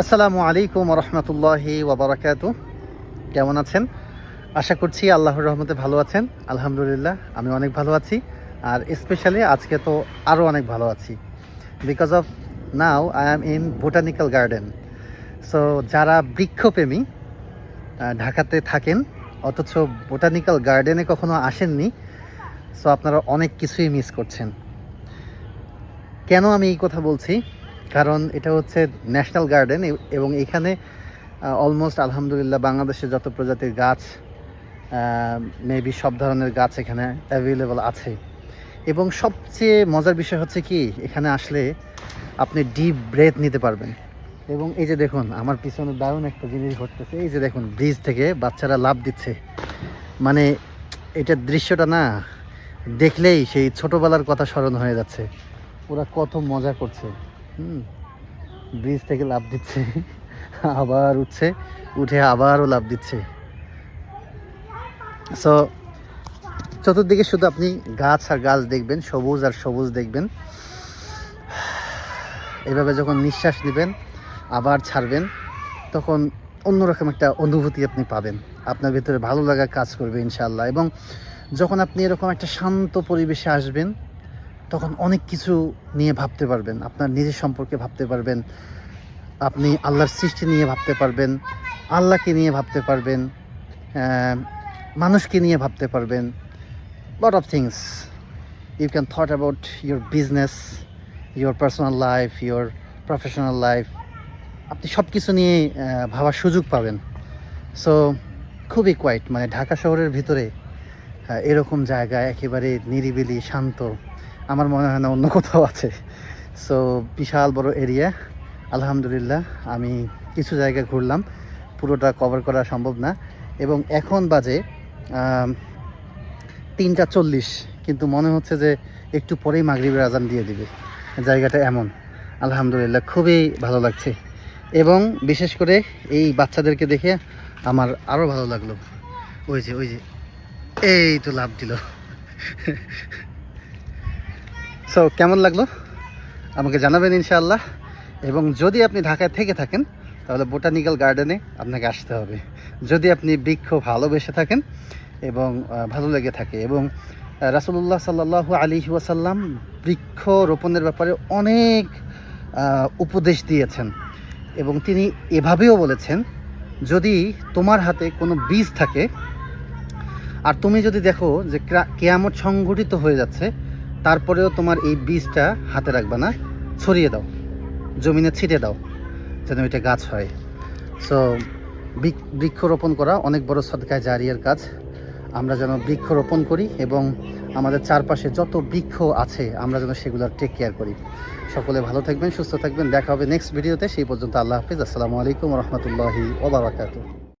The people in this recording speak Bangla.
আসসালামু আলাইকুম রহমতুল্লাহি ওবরাকাতু কেমন আছেন? আশা করছি আল্লাহর রহমতে ভালো আছেন। আলহামদুলিল্লাহ, আমি অনেক ভালো আছি। আর স্পেশালি আজকে তো আরও অনেক ভালো আছি। Because of now I am in botanical garden so যারা বৃক্ষপ্রেমী ঢাকাতে থাকেন, অথচ বোটানিক্যাল গার্ডেনে কখনো আসেননি সো আপনারা অনেক কিছুই মিস করছেন। কেন আমি এই কথা বলছি? কারণ এটা হচ্ছে ন্যাশনাল গার্ডেন এবং এখানে অলমোস্ট আলহামদুলিল্লাহ বাংলাদেশে যত প্রজাতির গাছ মেবি সব ধরনের গাছ এখানে অ্যাভেলেবল আছে। এবং সবচেয়ে মজার বিষয় হচ্ছে কি, এখানে আসলে আপনি ডিপ ব্রেথ নিতে পারবেন। এবং এই যে দেখুন, আমার পিছনে দারুণ একটা জিনিস ঘটতেছে, এই যে দেখুন ব্রিজ থেকে বাচ্চারা লাভ দিচ্ছে। মানে এটার দৃশ্যটা না, দেখলেই সেই ছোটবেলার কথা স্মরণ হয়ে যাচ্ছে। ওরা কত মজা করছে। হুম ব্রিজ থেকে লাভ দিচ্ছে, আবার উঠছে, উঠে আবারও লাভ দিচ্ছে। সো চতুর্দিকে শুধু আপনি গাছ আর গাছ দেখবেন, সবুজ আর সবুজ দেখবেন। এভাবে যখন নিঃশ্বাস নেবেন, আবার ছাড়বেন, তখন অন্যরকম একটা অনুভূতি আপনি পাবেন। আপনার ভিতরে ভালো লাগা কাজ করবে ইনশাল্লাহ এবং যখন আপনি এরকম একটা শান্ত পরিবেশে আসবেন তখন অনেক কিছু নিয়ে ভাবতে পারবেন। আপনার নিজের সম্পর্কে ভাবতে পারবেন। আপনি আল্লাহর সৃষ্টি নিয়ে ভাবতে পারবেন। আল্লাহকে নিয়ে ভাবতে পারবেন। মানুষকে নিয়ে ভাবতে পারবেন। Lot of things you can thought about your business your personal life your professional life আপনি সব কিছু নিয়ে ভাবার সুযোগ পাবেন। সো খুবই কোয়াইট মানে ঢাকা শহরের ভিতরে এরকম জায়গা একেবারে নিরিবিলি, শান্ত। আমার মনে হয় না অন্য কোথাও আছে। সো বিশাল বড় এরিয়া আলহামদুলিল্লাহ, আমি কিছু জায়গা ঘুরলাম। পুরোটা কভার করা সম্ভব না। এবং এখন বাজে তিনটা চল্লিশ। কিন্তু মনে হচ্ছে যে একটু পরেই মাগরিবের আজান দিয়ে দিবে। জায়গাটা এমন। আলহামদুলিল্লাহ, খুবই ভালো লাগছে। এবং বিশেষ করে এই বাচ্চাদেরকে দেখে আমার আরও ভালো লাগল। ওই যে ওই যে, এই তো লাভ দিল। সো কেমন লাগল? আমাকে জানাবেন ইনশাআল্লাহ। এবং যদি আপনি ঢাকায় থেকে থাকেন, তাহলে বোটানিক্যাল গার্ডেনে আপনাকে আসতে হবে। যদি আপনি বৃক্ষ ভালোবেসে থাকেন এবং ভালো লেগে থাকে এবং রাসুল্লাহ সাল্লাহ আলী ওয়াসাল্লাম বৃক্ষ রোপণের ব্যাপারে অনেক উপদেশ দিয়েছেন। এবং তিনি এভাবেও বলেছেন, যদি তোমার হাতে কোনো বীজ থাকে, আর তুমি যদি দেখো যে কেয়ামত সংঘটিত হয়ে যাচ্ছে তারপরেও তোমার এই বীজটা হাতে রাখবে না, ছড়িয়ে দাও, জমিনে ছিটে দাও, যেন এটা গাছ হয়। সো বৃক্ষরোপণ করা অনেক বড় সদকায় জারিয়ার কাজ। আমরা যেন বৃক্ষরোপণ করি এবং আমাদের চারপাশে যত বৃক্ষ আছে, আমরা যেন সেগুলোর টেক কেয়ার করি। সকলে ভালো থাকবেন, সুস্থ থাকবেন। দেখা হবে নেক্সট ভিডিওতে সেই পর্যন্ত আল্লাহ হাফিজ। আসসালামু আলাইকুম রহমতুল্লাহি ওবরাকাতু